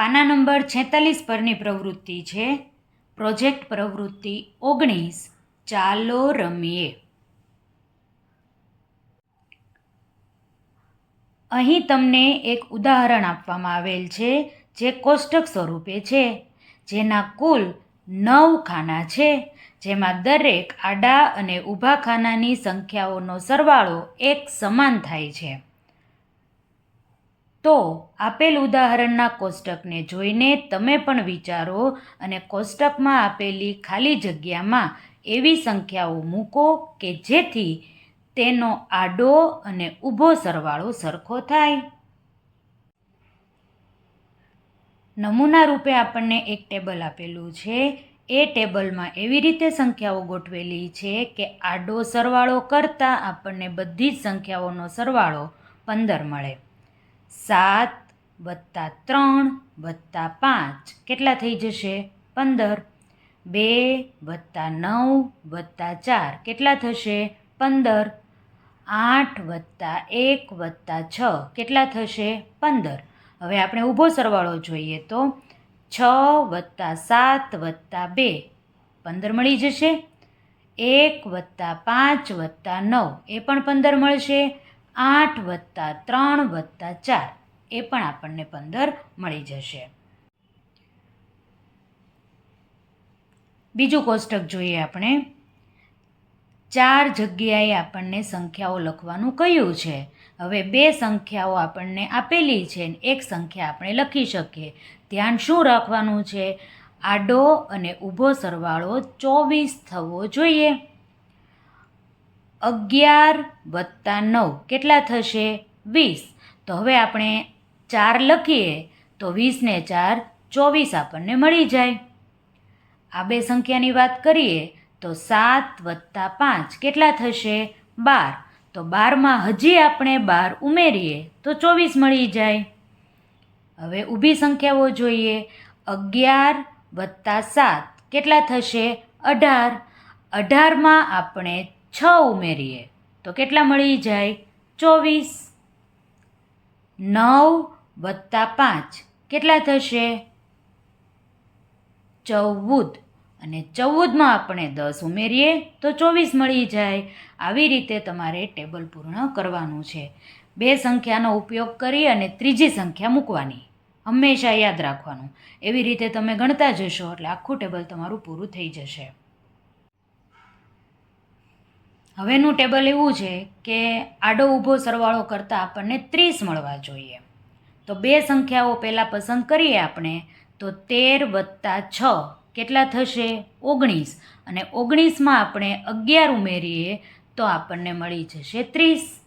પાના નંબર છેતાલીસ પરની પ્રવૃત્તિ છે. પ્રોજેક્ટ પ્રવૃત્તિ ઓગણીસ. ચાલો રમીએ. અહીં તમને એક ઉદાહરણ આપવામાં આવેલ છે, જે કોષ્ટક સ્વરૂપે છે. જેના કુલ નવ ખાના છે, જેમાં દરેક આડા અને ઊભા ખાનાની સંખ્યાઓનો સરવાળો એક સમાન થાય છે. તો આપેલ ઉદાહરણના કોષ્ટકને જોઈને તમે પણ વિચારો અને કોષ્ટકમાં આપેલી ખાલી જગ્યામાં એવી સંખ્યાઓ મૂકો કે જેથી તેનો આડો અને ઊભો સરવાળો સરખો થાય. નમૂના રૂપે આપણને એક ટેબલ આપેલું છે. એ ટેબલમાં એવી રીતે સંખ્યાઓ ગોઠવેલી છે કે આડો સરવાળો કરતાં આપણને બધી જ સંખ્યાઓનો સરવાળો પંદર મળે. સાત વત્તા ત્રણ વત્તા પાંચ. કેટલા થઈ જશે? પંદર. બે વત્તા નવ વત્તા ચાર. કેટલા થશે? પંદર. આઠ વત્તા એક વત્તા છ. કેટલા થશે? પંદર. હવે આપણે ઊભો સરવાળો જોઈએ તો છ વત્તા સાત વત્તા બે. પંદર મળી જશે? એક વત્તા પાંચ વત્તા નવ. એ પણ પંદર મળશે? આઠ વત્તા ત્રણ વત્તા ચાર એ પણ આપણને પંદર મળી જશે. બીજું કોષ્ટક જોઈએ આપણે. ચાર જગ્યાએ આપણને સંખ્યાઓ લખવાનું કહ્યું છે? હવે બે સંખ્યાઓ આપણને આપેલી છે એક સંખ્યા આપણે લખી શકીએ. ધ્યાન શું રાખવાનું છે? આડો અને ઊભો સરવાળો ચોવીસ થવો જોઈએ. અગિયાર વત્તા નવ. કેટલા થશે? વીસ. તો હવે આપણે ચાર લખીએ, તો વીસને ચાર ચોવીસ આપણને મળી જાય. આ બે સંખ્યાની વાત કરીએ, તો સાત વત્તા પાંચ. કેટલા થશે? બાર. તો બારમાં હજી આપણે બાર ઉમેરીએ, તો ચોવીસ મળી જાય. હવે ઊભી સંખ્યાઓ જોઈએ. અગિયાર વત્તા સાત. કેટલા થશે? અઢાર. અઢારમાં આપણે છ ઉમેરીએ. તો કેટલા મળી જાય? ચોવીસ. નવ વત્તા પાંચ. કેટલા થશે? ચૌદ. અને ચૌદમાં આપણે દસ ઉમેરીએ તો ચોવીસ મળી જાય. આવી રીતે તમારે ટેબલ પૂર્ણ કરવાનું છે. બે સંખ્યાનો ઉપયોગ કરી અને ત્રીજી સંખ્યા મૂકવાની. હંમેશા યાદ રાખવાનું. એવી રીતે તમે ગણતા જશો એટલે આખું ટેબલ તમારું પૂરું થઈ જશે. હવેનું ટેબલ એવું છે કે આડો ઊભો સરવાળો કરતાં આપણને ત્રીસ મળવા જોઈએ. તો બે સંખ્યાઓ પહેલાં પસંદ કરીએ આપણે, તો તેર વત્તા છ. કેટલા થશે? ઓગણીસ. અને ઓગણીસમાં આપણે અગિયાર ઉમેરીએ તો આપણને મળી જશે ત્રીસ.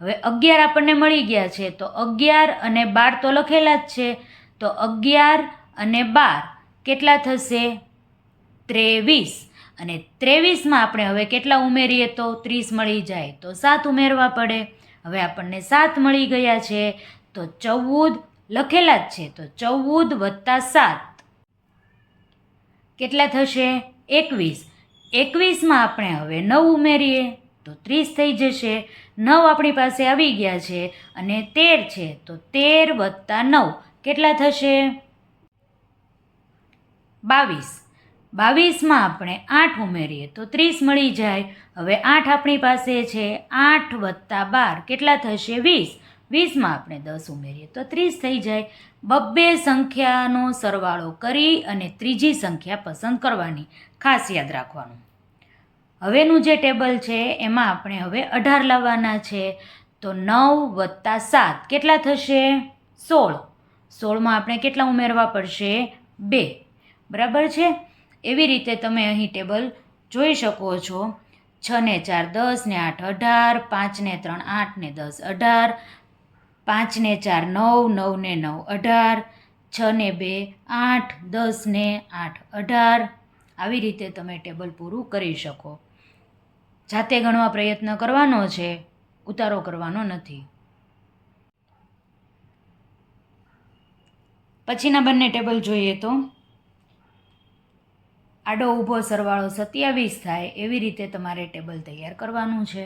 હવે અગિયાર આપણને મળી ગયા છે, તો અગિયાર અને બાર તો લખેલા જ છે. તો અગિયાર અને બાર કેટલા થશે? ત્રેવીસ. અને ત્રેવીસમાં આપણે હવે કેટલા ઉમેરીએ તો ત્રીસ મળી જાય તો સાત ઉમેરવા પડે. હવે આપણને સાત મળી ગયા છે તો ચૌદ લખેલા જ છે તો ચૌદ વત્તા સાત. કેટલા થશે? એકવીસ. એકવીસમાં આપણે હવે નવ ઉમેરીએ તો ત્રીસ થઈ જશે. નવ આપણી પાસે આવી ગયા છે અને તેર છે તો તેર વત્તા નવ. કેટલા થશે? બાવીસ. બાવીસમાં આપણે આઠ ઉમેરીએ તો ત્રીસ મળી જાય. હવે આઠ આપણી પાસે છે, આઠ વત્તા બાર. કેટલા થશે? વીસ. વીસમાં આપણે દસ ઉમેરીએ તો ત્રીસ થઈ જાય. બબ્બે સંખ્યાનો સરવાળો કરી અને ત્રીજી સંખ્યા પસંદ કરવાની. ખાસ યાદ રાખવાનું. હવેનું જે ટેબલ છે, એમાં આપણે હવે અઢાર લાવવાના છે. તો નવ વત્તા સાત. કેટલા થશે? સોળ. સોળમાં આપણે કેટલા ઉમેરવા પડશે? બે. બરાબર છે? એવી રીતે તમે અહીં ટેબલ જોઈ શકો છો. છ ને ચાર દસ ને આઠ અઢાર, પાંચ ને ત્રણ આઠ ને દસ અઢાર, પાંચ ને ચાર નવ નવ ને નવ અઢાર, છ ને બે આઠ, દસ ને આઠ અઢાર. આવી રીતે તમે ટેબલ પૂરું કરી શકો. જાતે ગણવા પ્રયત્ન કરવાનો છે, ઉતારો કરવાનો નથી. પછીના બંને ટેબલ જોઈએ તો આડો ઊભો સરવાળો સત્યાવીસ થાય એવી રીતે તમારે ટેબલ તૈયાર કરવાનું છે.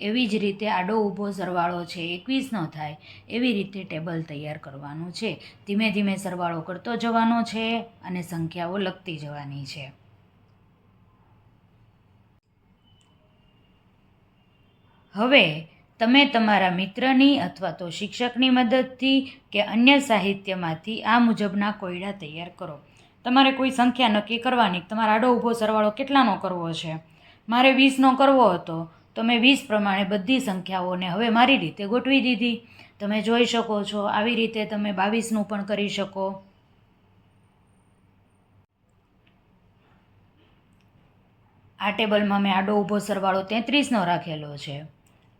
એવી જ રીતે આડો ઊભો સરવાળો છે એકવીસનો થાય એવી રીતે ટેબલ તૈયાર કરવાનું છે. ધીમે ધીમે સરવાળો કરતો જવાનો છે અને સંખ્યાઓ લખતી જવાની છે. હવે તમે તમારા મિત્રની અથવા તો શિક્ષકની મદદથી કે અન્ય સાહિત્યમાંથી આ મુજબના કોયડા તૈયાર કરો. તમારે કોઈ સંખ્યા નક્કી કરવાની તમારે આડો ઊભો સરવાળો કેટલાનો કરવો છે? મારે વીસનો કરવો હતો, તો મેં વીસ પ્રમાણે બધી સંખ્યાઓને હવે મારી રીતે ગોઠવી દીધી. તમે જોઈ શકો છો, આવી રીતે તમે બાવીસનું પણ કરી શકો. આ ટેબલમાં મેં આડો ઊભો સરવાળો તેત્રીસનો રાખેલો છે.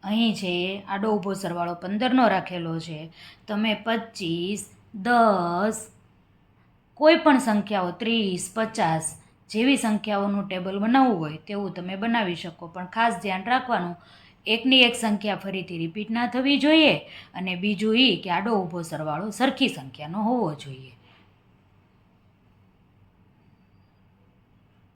અહીં છે, આડો ઊભો સરવાળો પંદરનો રાખેલો છે. તમે પચીસ દસ કોઈ પણ સંખ્યાઓ ત્રીસ, પચાસ જેવી સંખ્યાઓનું ટેબલ બનાવવું હોય તેવું તમે બનાવી શકો. પણ ખાસ ધ્યાન રાખવાનું, એકની એક સંખ્યા ફરીથી રિપીટ ના થવી જોઈએ અને બીજું એ કે આડો ઊભો સરવાળો સરખી સંખ્યાનો હોવો જોઈએ.